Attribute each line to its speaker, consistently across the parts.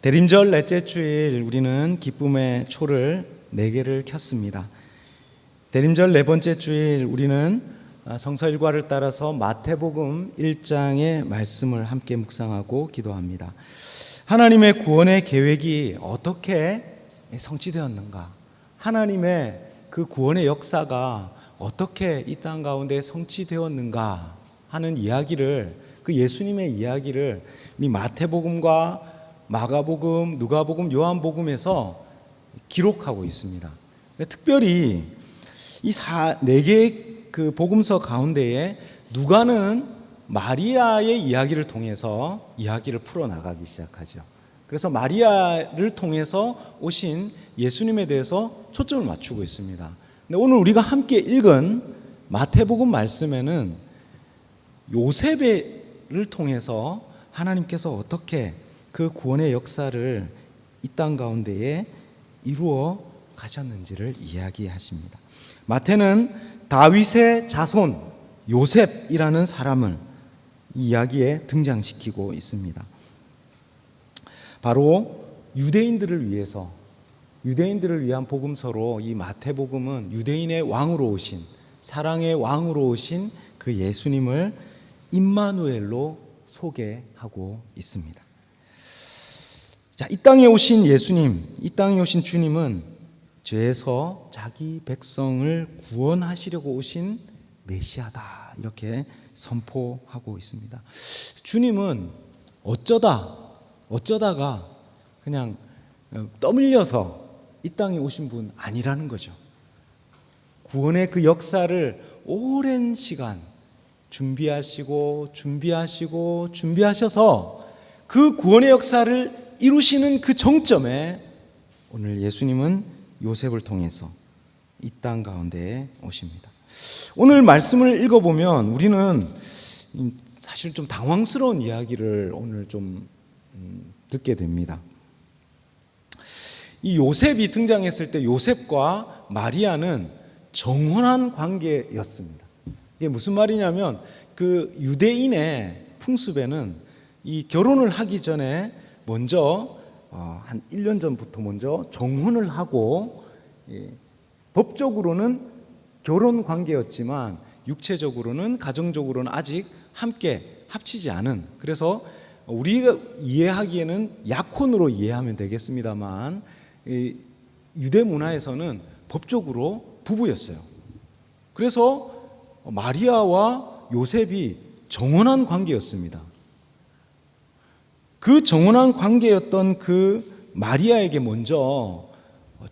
Speaker 1: 대림절 넷째 주일 우리는 기쁨의 초를 네 개를 켰습니다. 대림절 네 번째 주일 우리는 아, 성서 일과를 따라서 마태복음 1장의 말씀을 함께 묵상하고 기도합니다. 하나님의 구원의 계획이 어떻게 성취되었는가? 하나님의 그 구원의 역사가 어떻게 이 땅 가운데 성취되었는가 하는 이야기를 그 예수님의 이야기를 이 마태복음과 마가복음, 누가복음, 요한복음에서 기록하고 있습니다. 특별히 이 네 개의 그 복음서 가운데에 누가는 마리아의 이야기를 통해서 이야기를 풀어 나가기 시작하죠. 그래서 마리아를 통해서 오신 예수님에 대해서 초점을 맞추고 있습니다. 근데 오늘 우리가 함께 읽은 마태복음 말씀에는 요셉을 통해서 하나님께서 어떻게 그 구원의 역사를 이 땅 가운데에 이루어 가셨는지를 이야기하십니다. 마태는 다윗의 자손 요셉이라는 사람을 이 이야기에 등장시키고 있습니다. 바로 유대인들을 위해서 유대인들을 위한 복음서로 이 마태복음은 유대인의 왕으로 오신 사랑의 왕으로 오신 그 예수님을 임마누엘로 소개하고 있습니다. 자, 이 땅에 오신 예수님, 이 땅에 오신 주님은 죄에서 자기 백성을 구원하시려고 오신 메시아다. 이렇게 선포하고 있습니다. 주님은 어쩌다, 어쩌다가 그냥 떠밀려서 이 땅에 오신 분 아니라는 거죠. 구원의 그 역사를 오랜 시간 준비하시고, 준비하시고, 준비하셔서 그 구원의 역사를 이루시는 그 정점에 오늘 예수님은 요셉을 통해서 이 땅 가운데에 오십니다. 오늘 말씀을 읽어보면 우리는 사실 좀 당황스러운 이야기를 오늘 좀 음, 듣게 됩니다. 이 요셉이 등장했을 때 요셉과 마리아는 정혼한 관계였습니다. 이게 무슨 말이냐면 그 유대인의 풍습에는 이 결혼을 하기 전에 먼저 어, 한 1년 전부터 먼저 정혼을 하고 예, 법적으로는 결혼 관계였지만 육체적으로는 가정적으로는 아직 함께 합치지 않은 그래서 우리가 이해하기에는 약혼으로 이해하면 되겠습니다만 유대 문화에서는 법적으로 부부였어요. 그래서 마리아와 요셉이 정혼한 관계였습니다. 그 정혼한 관계였던 그 마리아에게 먼저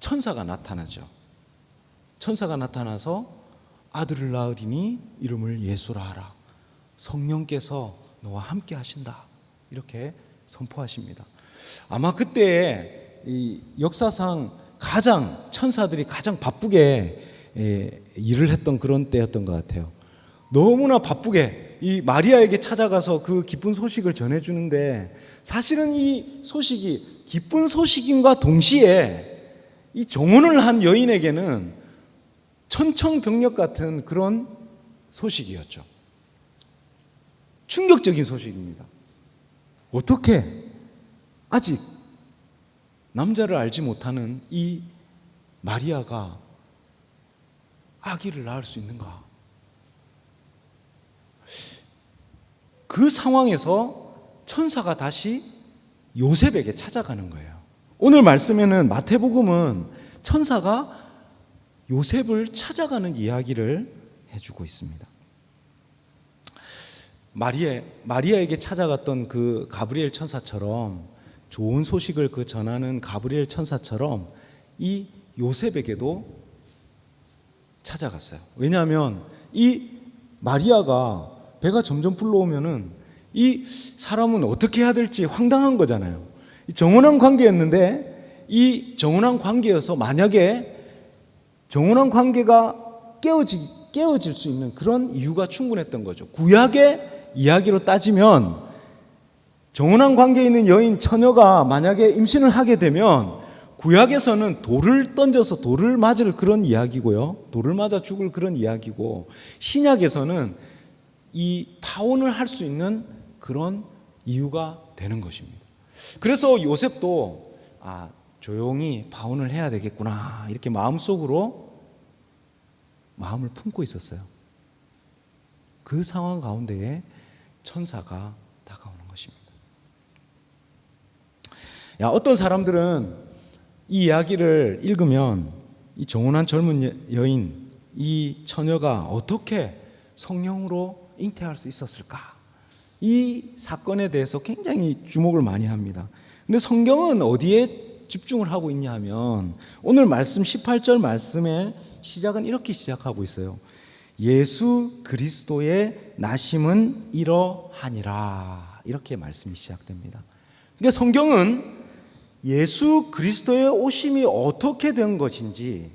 Speaker 1: 천사가 나타나죠. 천사가 나타나서 아들을 낳으리니 이름을 예수라 하라. 성령께서 너와 함께 하신다. 이렇게 선포하십니다. 아마 그때 이 역사상 가장 천사들이 가장 바쁘게 예, 일을 했던 그런 때였던 것 같아요. 너무나 바쁘게 이 마리아에게 찾아가서 그 기쁜 소식을 전해주는데 사실은 이 소식이 기쁜 소식인과 동시에 이 정혼을 한 여인에게는 천청병력 같은 그런 소식이었죠. 충격적인 소식입니다. 어떻게 아직 남자를 알지 못하는 이 마리아가 아기를 낳을 수 있는가? 그 상황에서 천사가 다시 요셉에게 찾아가는 거예요. 오늘 말씀에는 마태복음은 천사가 요셉을 찾아가는 이야기를 해주고 있습니다. 마리아, 마리아에게 찾아갔던 그 가브리엘 천사처럼 좋은 소식을 그 전하는 가브리엘 천사처럼 이 요셉에게도 찾아갔어요. 왜냐하면 이 마리아가 배가 점점 불러오면은 이 사람은 어떻게 해야 될지 황당한 거잖아요. 정혼한 관계였는데 이 정혼한 관계여서 만약에 정혼한 관계가 깨어지, 깨어질 수 있는 그런 이유가 충분했던 거죠. 구약의 이야기로 따지면 정혼한 관계에 있는 여인 처녀가 만약에 임신을 하게 되면 구약에서는 돌을 던져서 돌을 맞을 그런 이야기고요. 돌을 맞아 죽을 그런 이야기고 신약에서는 이 파혼을 할 수 있는 그런 이유가 되는 것입니다. 그래서 요셉도 아, 조용히 파혼을 해야 되겠구나. 이렇게 마음속으로 마음을 품고 있었어요. 그 상황 가운데에 천사가 다가오는 것입니다. 야, 어떤 사람들은 이 이야기를 읽으면 이 정혼한 젊은 여- 여인, 이 처녀가 어떻게 성령으로 잉태할 수 있었을까? 이 사건에 대해서 굉장히 주목을 많이 합니다. 근데 성경은 어디에 집중을 하고 있냐 하면 오늘 말씀 18절 말씀의 시작은 이렇게 시작하고 있어요. 예수 그리스도의 나심은 이러하니라. 이렇게 말씀이 시작됩니다. 근데 성경은 예수 그리스도의 오심이 어떻게 된 것인지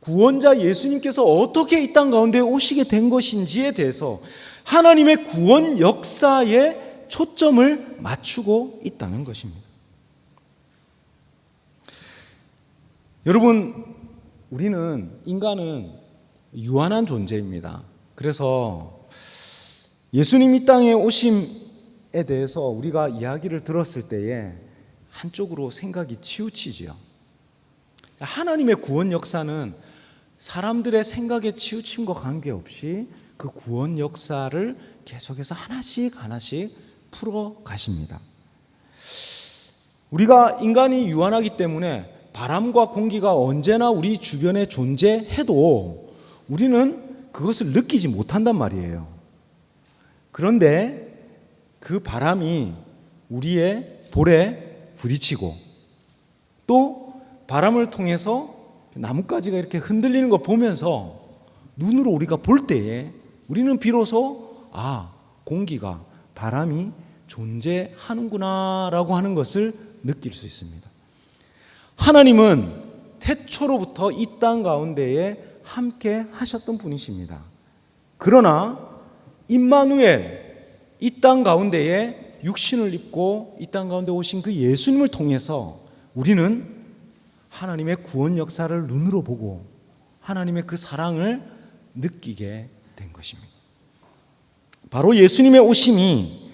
Speaker 1: 구원자 예수님께서 어떻게 이 땅 가운데 오시게 된 것인지에 대해서 하나님의 구원 역사에 초점을 맞추고 있다는 것입니다. 여러분, 우리는 인간은 유한한 존재입니다. 그래서 예수님 이 땅에 오심에 대해서 우리가 이야기를 들었을 때에 한쪽으로 생각이 치우치지요. 하나님의 구원 역사는 사람들의 생각에 치우침과 관계없이 그 구원 역사를 계속해서 하나씩 하나씩 풀어 가십니다. 우리가 인간이 유한하기 때문에 바람과 공기가 언제나 우리 주변에 존재해도 우리는 그것을 느끼지 못한단 말이에요. 그런데 그 바람이 우리의 볼에 부딪히고 또 바람을 통해서 나뭇가지가 이렇게 흔들리는 거 보면서 눈으로 우리가 볼 때에 우리는 비로소 아, 공기가 바람이 존재하는구나라고 하는 것을 느낄 수 있습니다. 하나님은 태초로부터 이 땅 가운데에 함께 하셨던 분이십니다. 그러나 임마누엘 이 땅 가운데에 육신을 입고 이 땅 가운데 오신 그 예수님을 통해서 우리는 하나님의 구원 역사를 눈으로 보고 하나님의 그 사랑을 느끼게 된 것입니다. 바로 예수님의 오심이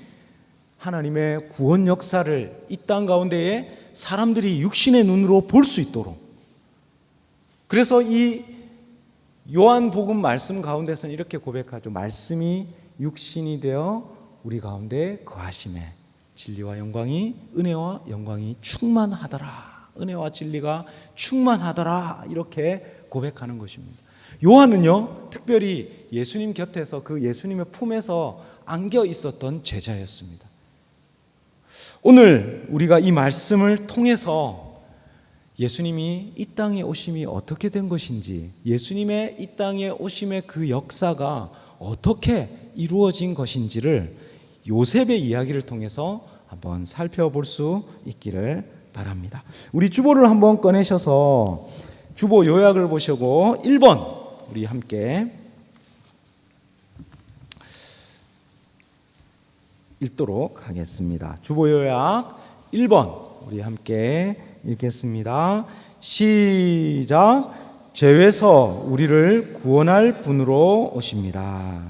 Speaker 1: 하나님의 구원 역사를 이 땅 가운데에 사람들이 육신의 눈으로 볼 수 있도록 그래서 이 요한복음 말씀 가운데서는 이렇게 고백하죠. 말씀이 육신이 되어 우리 가운데 거하심에 진리와 영광이 은혜와 영광이 충만하더라. 은혜와 진리가 충만하더라. 이렇게 고백하는 것입니다. 요한은요, 특별히 예수님 곁에서 그 예수님의 품에서 안겨 있었던 제자였습니다. 오늘 우리가 이 말씀을 통해서 예수님이 이 땅에 오심이 어떻게 된 것인지, 예수님의 이 땅에 오심의 그 역사가 어떻게 이루어진 것인지를 요셉의 이야기를 통해서 한번 살펴볼 수 있기를 바랍니다. 우리 주보를 한번 꺼내셔서 주보 요약을 보시고 1번 우리 함께 읽도록 하겠습니다. 주보 요약 1번 우리 함께 읽겠습니다. 시작. 죄에서 우리를 구원할 분으로 오십니다.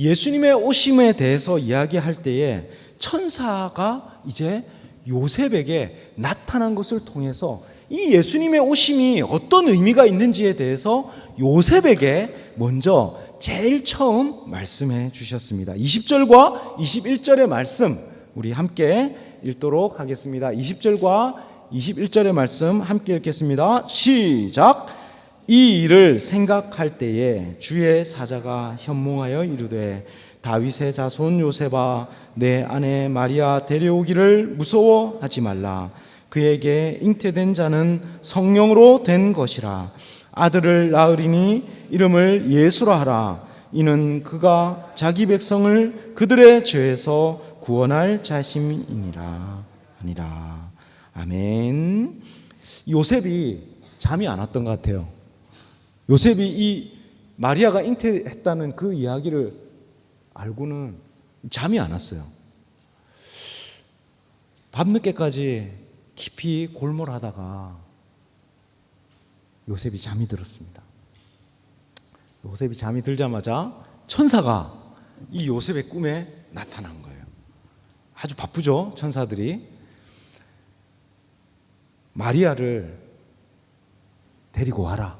Speaker 1: 예수님의 오심에 대해서 이야기할 때에 천사가 이제 요셉에게 나타난 것을 통해서 이 예수님의 오심이 어떤 의미가 있는지에 대해서 요셉에게 먼저 제일 처음 말씀해 주셨습니다. 20절과 21절의 말씀 우리 함께 읽도록 하겠습니다. 20절과 21절의 말씀 함께 읽겠습니다. 시작. 이 일을 생각할 때에 주의 사자가 현몽하여 이르되 다윗의 자손 요셉아 내 아내 마리아 데려오기를 무서워하지 말라 그에게 잉태된 자는 성령으로 된 것이라 아들을 낳으리니 이름을 예수라 하라. 이는 그가 자기 백성을 그들의 죄에서 구원할 자심이니라 아니라. 아멘. 요셉이 잠이 안 왔던 것 같아요. 요셉이 이 마리아가 잉태했다는 그 이야기를 알고는 잠이 안 왔어요. 밤늦게까지 깊이 골몰하다가 요셉이 잠이 들었습니다. 요셉이 잠이 들자마자 천사가 이 요셉의 꿈에 나타난 거예요. 아주 바쁘죠, 천사들이. 마리아를 데리고 와라.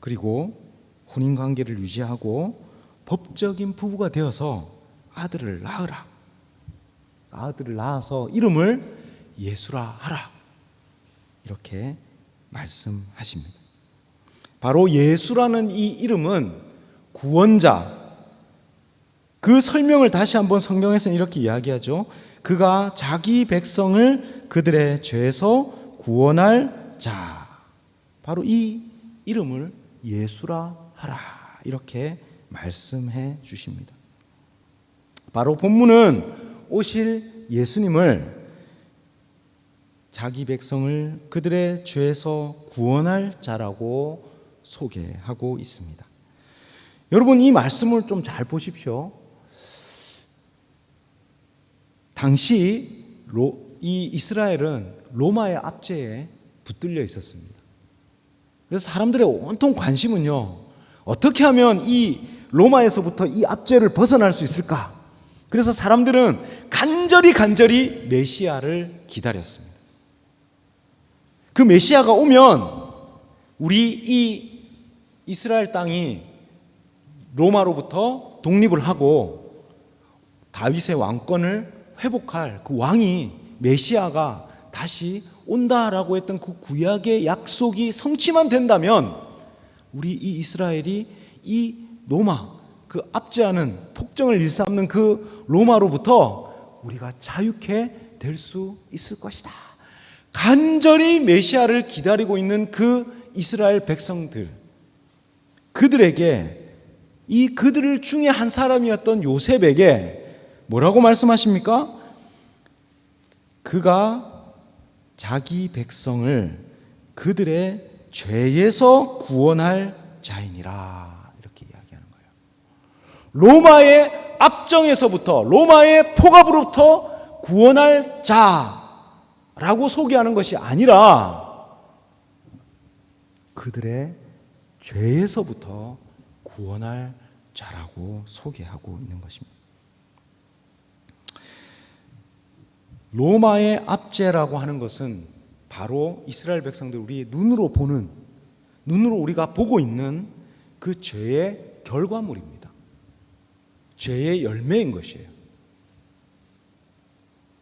Speaker 1: 그리고 혼인 관계를 유지하고 법적인 부부가 되어서 아들을 낳으라. 아들을 낳아서 이름을 예수라 하라. 이렇게 말씀하십니다. 바로 예수라는 이 이름은 구원자. 그 설명을 다시 한번 성경에서는 이렇게 이야기하죠. 그가 자기 백성을 그들의 죄에서 구원할 자. 바로 이 이름을 예수라 하라. 이렇게 말씀해 주십니다. 바로 본문은 오실 예수님을 자기 백성을 그들의 죄에서 구원할 자라고 소개하고 있습니다. 여러분 이 말씀을 좀 잘 보십시오. 당시 로, 이 이스라엘은 로마의 압제에 붙들려 있었습니다. 그래서 사람들의 온통 관심은요, 어떻게 하면 이 로마에서부터 이 압제를 벗어날 수 있을까? 그래서 사람들은 간절히 간절히 메시아를 기다렸습니다. 그 메시아가 오면 우리 이 이스라엘 땅이 로마로부터 독립을 하고 다윗의 왕권을 회복할 그 왕이 메시아가 다시 온다라고 했던 그 구약의 약속이 성취만 된다면 우리 이 이스라엘이 이 로마 그 압제하는 폭정을 일삼는 그 로마로부터 우리가 자유케 될 수 있을 것이다. 간절히 메시아를 기다리고 있는 그 이스라엘 백성들 그들에게 이 그들 중에 한 사람이었던 요셉에게 뭐라고 말씀하십니까? 그가 자기 백성을 그들의 죄에서 구원할 자이니라 이렇게 이야기하는 거예요. 로마의 압정에서부터 로마의 포갑으로부터 구원할 자 라고 소개하는 것이 아니라 그들의 죄에서부터 구원할 자라고 소개하고 있는 것입니다. 로마의 압제라고 하는 것은 바로 이스라엘 백성들 우리 눈으로 보는 눈으로 우리가 보고 있는 그 죄의 결과물입니다. 죄의 열매인 것이에요.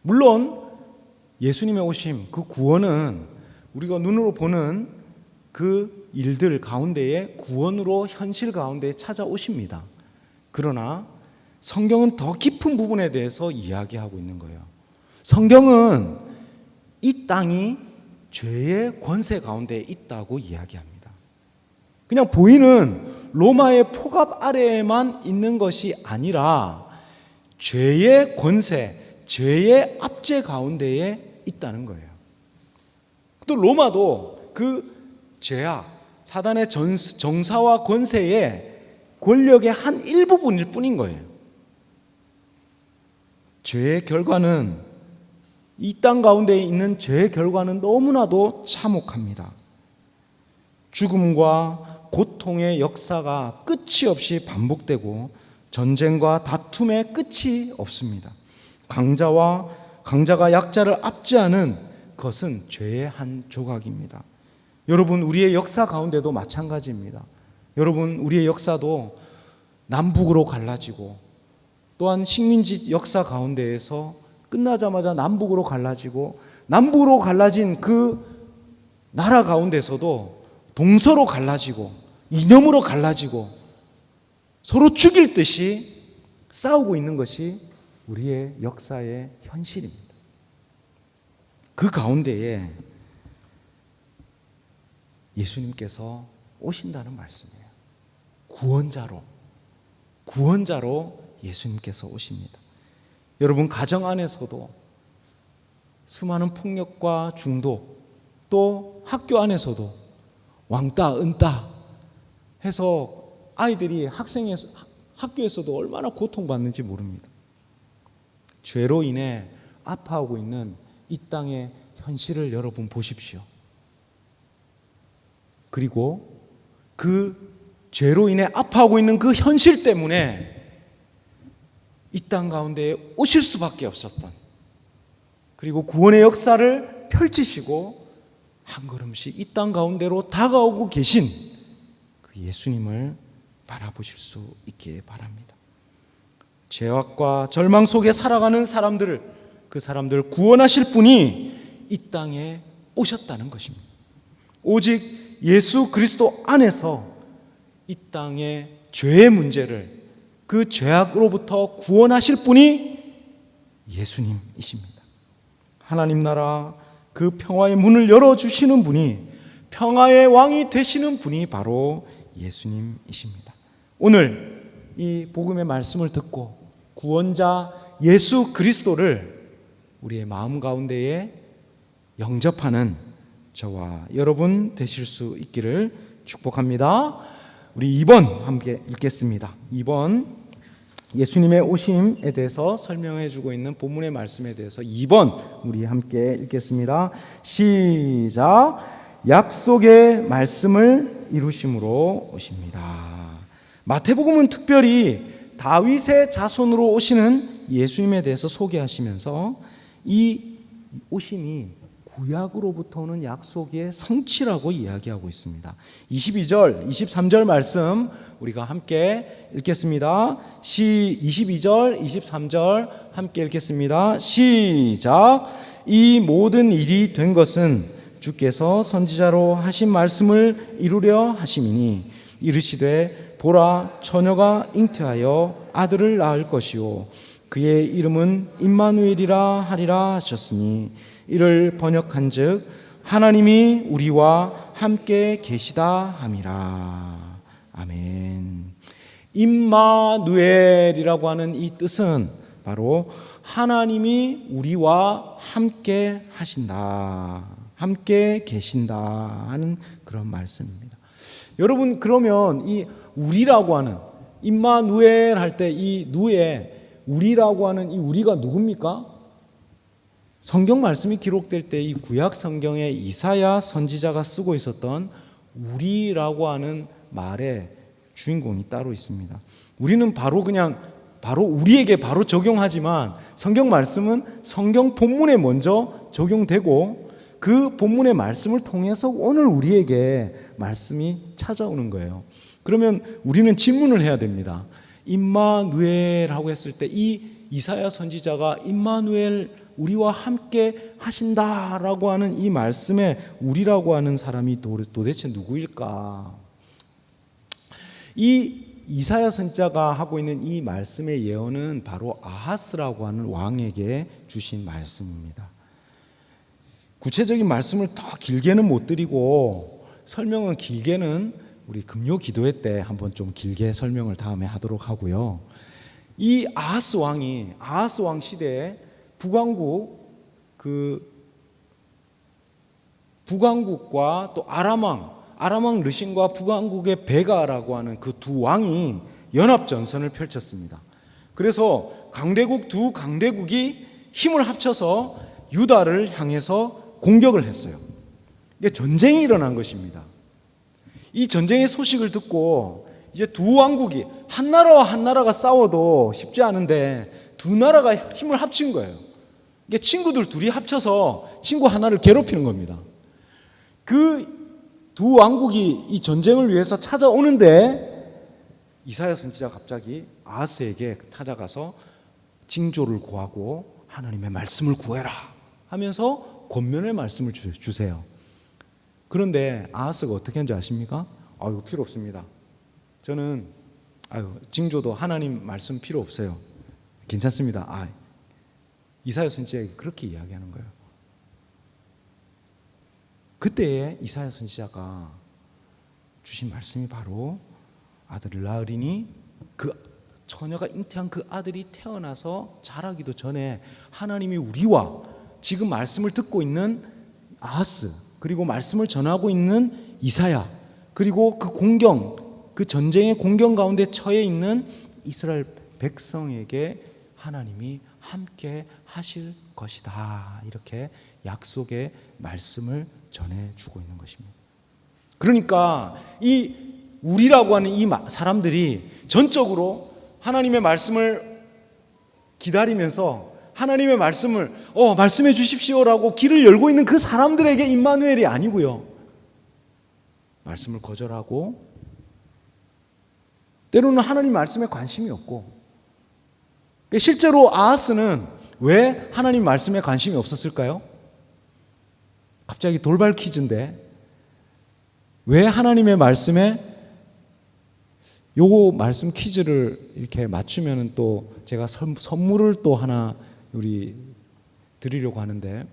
Speaker 1: 물론 예수님의 오심 그 구원은 우리가 눈으로 보는 그 일들 가운데에 구원으로 현실 가운데 찾아오십니다. 그러나 성경은 더 깊은 부분에 대해서 이야기하고 있는 거예요. 성경은 이 땅이 죄의 권세 가운데 있다고 이야기합니다. 그냥 보이는 로마의 포갑 아래에만 있는 것이 아니라 죄의 권세, 죄의 압제 가운데에 있다는 거예요. 또 로마도 그 죄악, 사단의 정사와 권세의 권력의 한 일부분일 뿐인 거예요. 죄의 결과는 이 땅 가운데 있는 죄의 결과는 너무나도 참혹합니다. 죽음과 고통의 역사가 끝이 없이 반복되고 전쟁과 다툼의 끝이 없습니다. 강자와 강자가 약자를 압제하는 것은 죄의 한 조각입니다. 여러분 우리의 역사 가운데도 마찬가지입니다. 여러분 우리의 역사도 남북으로 갈라지고 또한 식민지 역사 가운데에서 끝나자마자 남북으로 갈라지고 남북으로 갈라진 그 나라 가운데서도 동서로 갈라지고 이념으로 갈라지고 서로 죽일 듯이 싸우고 있는 것이 우리의 역사의 현실입니다. 그 가운데에 예수님께서 오신다는 말씀이에요. 구원자로, 구원자로 예수님께서 오십니다. 여러분, 가정 안에서도 수많은 폭력과 중독, 또 학교 안에서도 왕따, 은따 해서 아이들이 학생에 학교에서도 얼마나 고통받는지 모릅니다. 죄로 인해 아파하고 있는 이 땅의 현실을 여러분 보십시오. 그리고 그 죄로 인해 아파하고 있는 그 현실 때문에 이 땅 가운데 오실 수밖에 없었던 그리고 구원의 역사를 펼치시고 한 걸음씩 이 땅 가운데로 다가오고 계신 그 예수님을 바라보실 수 있기에 바랍니다. 죄악과 절망 속에 살아가는 사람들을 그 사람들을 구원하실 분이 이 땅에 오셨다는 것입니다. 오직 예수 그리스도 안에서 이 땅의 죄의 문제를 그 죄악으로부터 구원하실 분이 예수님이십니다. 하나님 나라 그 평화의 문을 열어 주시는 분이 평화의 왕이 되시는 분이 바로 예수님이십니다. 오늘 이 복음의 말씀을 듣고 구원자 예수 그리스도를 우리의 마음 가운데에 영접하는 저와 여러분 되실 수 있기를 축복합니다. 우리 2번 함께 읽겠습니다. 2번 예수님의 오심에 대해서 설명해 주고 있는 본문의 말씀에 대해서 2번 우리 함께 읽겠습니다. 시작. 약속의 말씀을 이루심으로 오십니다. 마태복음은 특별히 다윗의 자손으로 오시는 예수님에 대해서 소개하시면서 이 오심이 구약으로부터 오는 약속의 성취라고 이야기하고 있습니다. 22절, 23절 말씀 우리가 함께 읽겠습니다. 시 22절, 23절 함께 읽겠습니다. 시작. 이 모든 일이 된 것은 주께서 선지자로 하신 말씀을 이루려 하심이니 이르시되 보라 처녀가 잉태하여 아들을 낳을 것이요 그의 이름은 임마누엘이라 하리라 하셨으니 이를 번역한즉 하나님이 우리와 함께 계시다 함이라 아멘. 임마누엘이라고 하는 이 뜻은 바로 하나님이 우리와 함께 하신다. 함께 계신다 하는 그런 말씀입니다. 여러분 그러면 이 우리라고 하는 임마누엘 할 때 이 누에 우리라고 하는 이 우리가 누굽니까? 성경 말씀이 기록될 때 이 구약 성경에 이사야 선지자가 쓰고 있었던 우리라고 하는 말의 주인공이 따로 있습니다. 우리는 바로 그냥 바로 우리에게 바로 적용하지만 성경 말씀은 성경 본문에 먼저 적용되고 그 본문의 말씀을 통해서 오늘 우리에게 말씀이 찾아오는 거예요. 그러면 우리는 질문을 해야 됩니다. 임마누엘하고 했을 때 이 이사야 선지자가 임마누엘 우리와 함께 하신다라고 하는 이 말씀에 우리라고 하는 사람이 도대체 누구일까? 이 이사야 선지자가 하고 있는 이 말씀의 예언은 바로 아하스라고 하는 왕에게 주신 말씀입니다. 구체적인 말씀을 더 길게는 못 드리고 설명은 길게는 우리 금요 기도회 때 한번 좀 길게 설명을 다음에 하도록 하고요. 이 아하스 왕이 아하스 왕 시대에 북왕국 그 북왕국과 또 아람왕 아람왕 르신과 북왕국의 베가라고 하는 그 두 왕이 연합 전선을 펼쳤습니다. 그래서 강대국 두 강대국이 힘을 합쳐서 유다를 향해서 공격을 했어요. 이게 전쟁이 일어난 것입니다. 이 전쟁의 소식을 듣고 이제 두 왕국이 한 나라와 한 나라가 싸워도 쉽지 않은데 두 나라가 힘을 합친 거예요. 이게 친구들 둘이 합쳐서 친구 하나를 괴롭히는 겁니다. 그 두 왕국이 이 전쟁을 위해서 찾아오는데 이사야 선지자 갑자기 아하스에게 찾아가서 징조를 구하고 하나님의 말씀을 구해라 하면서 권면의 말씀을 주세요. 그런데 아하스가 어떻게 한지 아십니까? 아, 이거 필요 없습니다. 저는 아유, 징조도 하나님 말씀 필요 없어요. 괜찮습니다. 아, 이사야 선지자에게 그렇게 이야기하는 거예요. 그때에 이사야 선지자가 주신 말씀이 바로 아들을 낳으리니 그 처녀가 잉태한 그 아들이 태어나서 자라기도 전에 하나님이 우리와 지금 말씀을 듣고 있는 아하스 그리고 말씀을 전하고 있는 이사야 그리고 그 공경 그 전쟁의 공경 가운데 처해 있는 이스라엘 백성에게 하나님이 함께 하실 것이다. 이렇게 약속의 말씀을 전해 주고 있는 것입니다. 그러니까 이 우리라고 하는 이 사람들이 전적으로 하나님의 말씀을 기다리면서 하나님의 말씀을 어 말씀해 주십시오라고 길을 열고 있는 그 사람들에게 임마누엘이 아니고요. 말씀을 거절하고 때로는 하나님 말씀에 관심이 없고 그러니까 실제로 아하스는 왜 하나님 말씀에 관심이 없었을까요? 갑자기 돌발 퀴즈인데 왜 하나님의 말씀에 요거 말씀 퀴즈를 이렇게 맞추면은 또 제가 선, 선물을 또 하나 우리 드리려고 하는데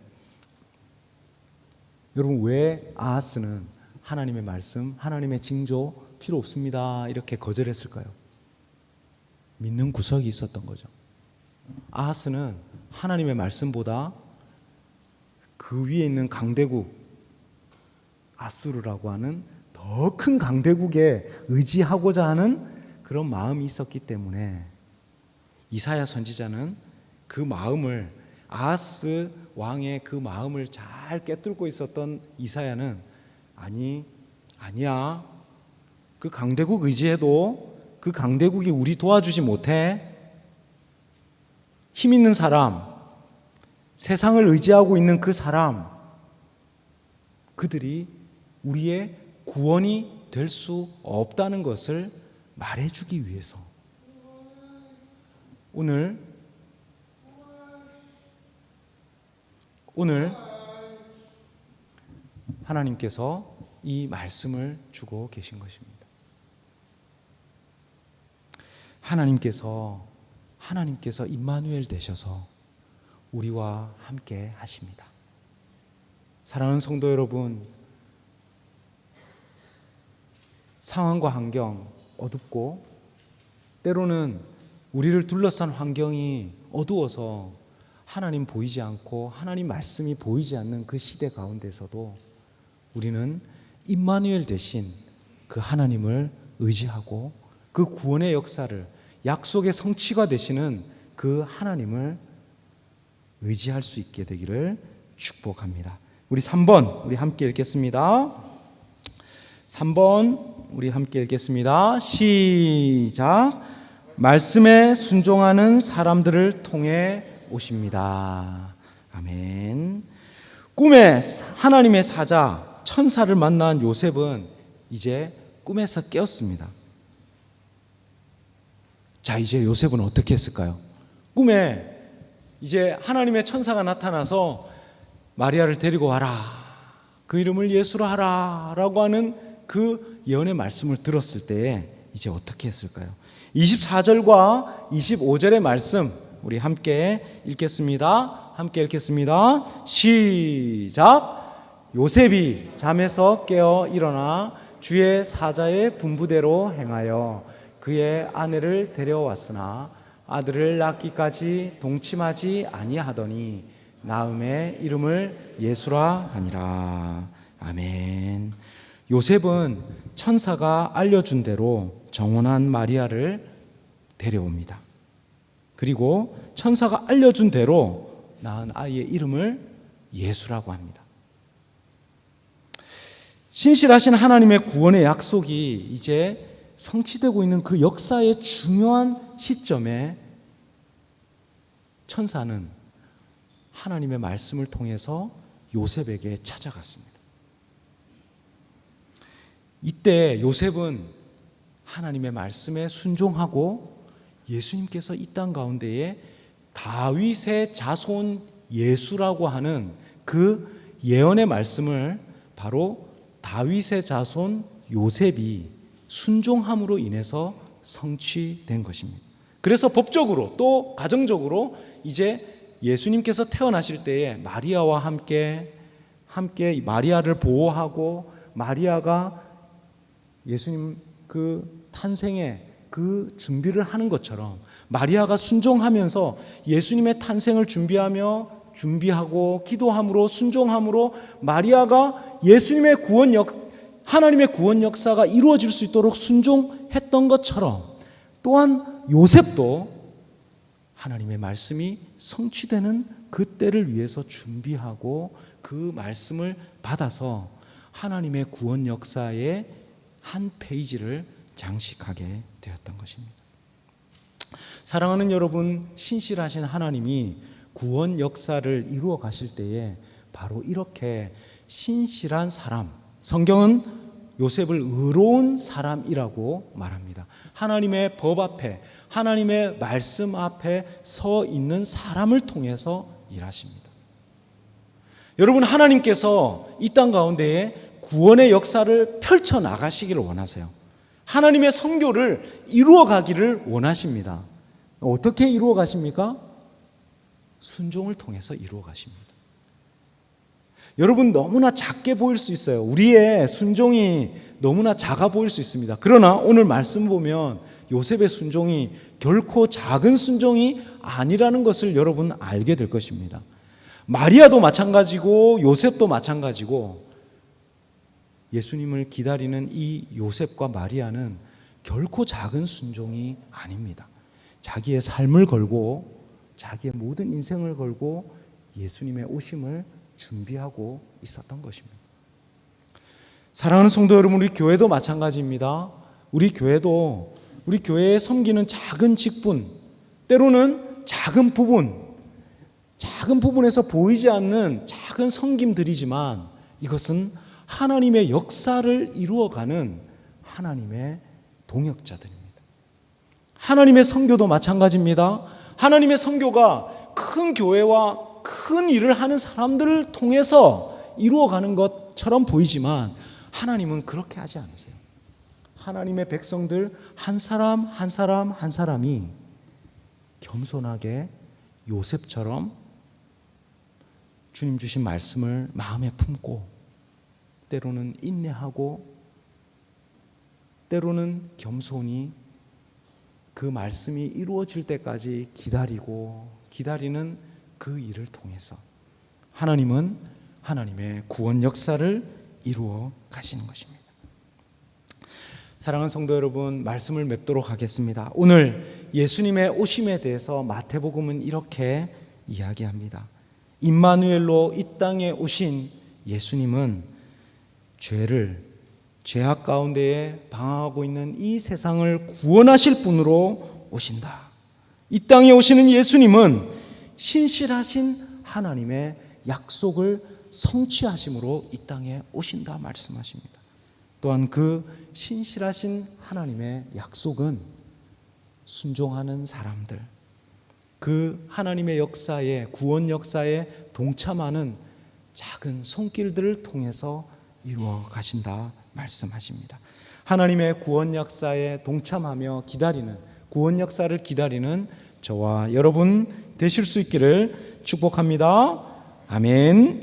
Speaker 1: 여러분 왜 아하스는 하나님의 말씀, 하나님의 징조 필요 없습니다 이렇게 거절했을까요? 믿는 구석이 있었던 거죠. 아하스는 하나님의 말씀보다 그 위에 있는 강대국 아수르라고 하는 더 큰 강대국에 의지하고자 하는 그런 마음이 있었기 때문에 이사야 선지자는 그 마음을 아하스 왕의 그 마음을 잘 꿰뚫고 있었던 이사야는 아니 아니야. 그 강대국 의지해도 그 강대국이 우리 도와주지 못해. 힘 있는 사람 세상을 의지하고 있는 그 사람 그들이 우리의 구원이 될 수 없다는 것을 말해주기 위해서. 오늘 오늘 하나님께서 이 말씀을 주고 계신 것입니다. 하나님께서 하나님께서 임마누엘 되셔서 우리와 함께 하십니다. 사랑하는 성도 여러분, 상황과 환경 어둡고 때로는 우리를 둘러싼 환경이 어두워서 하나님 보이지 않고 하나님 말씀이 보이지 않는 그 시대 가운데서도 우리는 임마누엘 대신 그 하나님을 의지하고 그 구원의 역사를 약속의 성취가 되시는 그 하나님을 의지할 수 있게 되기를 축복합니다. 우리 3번 우리 함께 읽겠습니다. 3번 우리 함께 읽겠습니다. 시작. 말씀에 순종하는 사람들을 통해 오십니다. 아멘. 꿈에 하나님의 사자 천사를 만난 요셉은 이제 꿈에서 깨었습니다. 자, 이제 요셉은 어떻게 했을까요? 꿈에 이제 하나님의 천사가 나타나서 마리아를 데리고 와라. 그 이름을 예수로 하라. 라고 하는 그 예언의 말씀을 들었을 때에 이제 어떻게 했을까요? 24절과 25절의 말씀 우리 함께 읽겠습니다. 함께 읽겠습니다. 시작. 요셉이 잠에서 깨어 일어나 주의 사자의 분부대로 행하여 그의 아내를 데려왔으나 아들을 낳기까지 동침하지 아니하더니 나음의 이름을 예수라 하니라. 아멘. 요셉은 천사가 알려준 대로 정원한 마리아를 데려옵니다. 그리고 천사가 알려준 대로 낳은 아이의 이름을 예수라고 합니다. 신실하신 하나님의 구원의 약속이 이제 성취되고 있는 그 역사의 중요한 시점에 천사는 하나님의 말씀을 통해서 요셉에게 찾아갔습니다. 이때 요셉은 하나님의 말씀에 순종하고 예수님께서 이 땅 가운데에 다윗의 자손 예수라고 하는 그 예언의 말씀을 바로 다윗의 자손 요셉이 순종함으로 인해서 성취된 것입니다. 그래서 법적으로 또 가정적으로 이제 예수님께서 태어나실 때에 마리아와 함께 함께 마리아를 보호하고 마리아가 예수님 그 탄생의 그 준비를 하는 것처럼 마리아가 순종하면서 예수님의 탄생을 준비하며 준비하고 기도함으로 순종함으로 마리아가 예수님의 구원 역 하나님의 구원 역사가 이루어질 수 있도록 순종했던 것처럼 또한 요셉도 하나님의 말씀이 성취되는 그 때를 위해서 준비하고 그 말씀을 받아서 하나님의 구원 역사의 한 페이지를 장식하게 되었던 것입니다. 사랑하는 여러분, 신실하신 하나님이 구원 역사를 이루어 가실 때에 바로 이렇게 신실한 사람, 성경은 요셉을 의로운 사람이라고 말합니다. 하나님의 법 앞에, 하나님의 말씀 앞에 서 있는 사람을 통해서 일하십니다. 여러분, 하나님께서 이 땅 가운데에 구원의 역사를 펼쳐 나가시기를 원하세요. 하나님의 성교를 이루어 가기를 원하십니다. 어떻게 이루어 가십니까? 순종을 통해서 이루어 가십니다. 여러분 너무나 작게 보일 수 있어요. 우리의 순종이 너무나 작아 보일 수 있습니다. 그러나 오늘 말씀 보면 요셉의 순종이 결코 작은 순종이 아니라는 것을 여러분 알게 될 것입니다. 마리아도 마찬가지고 요셉도 마찬가지고 예수님을 기다리는 이 요셉과 마리아는 결코 작은 순종이 아닙니다. 자기의 삶을 걸고 자기의 모든 인생을 걸고 예수님의 오심을 준비하고 있었던 것입니다. 사랑하는 성도 여러분, 우리 교회도 마찬가지입니다. 우리 교회도 우리 교회에 섬기는 작은 직분, 때로는 작은 부분, 작은 부분에서 보이지 않는 작은 섬김들이지만 이것은 하나님의 역사를 이루어가는 하나님의 동역자들입니다. 하나님의 성교도 마찬가지입니다. 하나님의 성교가 큰 교회와 큰 일을 하는 사람들을 통해서 이루어가는 것처럼 보이지만 하나님은 그렇게 하지 않으세요. 하나님의 백성들 한 사람 한 사람 한 사람이 겸손하게 요셉처럼 주님 주신 말씀을 마음에 품고 때로는 인내하고 때로는 겸손히 그 말씀이 이루어질 때까지 기다리고 기다리는 그 일을 통해서 하나님은 하나님의 구원 역사를 이루어 가시는 것입니다. 사랑하는 성도 여러분, 말씀을 맺도록 하겠습니다. 오늘 예수님의 오심에 대해서 마태복음은 이렇게 이야기합니다. 임마누엘로 이 땅에 오신 예수님은 죄를 죄악 가운데에 방황하고 있는 이 세상을 구원하실 분으로 오신다. 이 땅에 오시는 예수님은 신실하신 하나님의 약속을 성취하심으로 이 땅에 오신다 말씀하십니다. 또한 그 신실하신 하나님의 약속은 순종하는 사람들, 그 하나님의 역사에 구원 역사에 동참하는 작은 손길들을 통해서 이루어 가신다 말씀하십니다. 하나님의 구원 역사에 동참하며 기다리는 구원 역사를 기다리는 저와 여러분 되실 수 있기를 축복합니다. 아멘.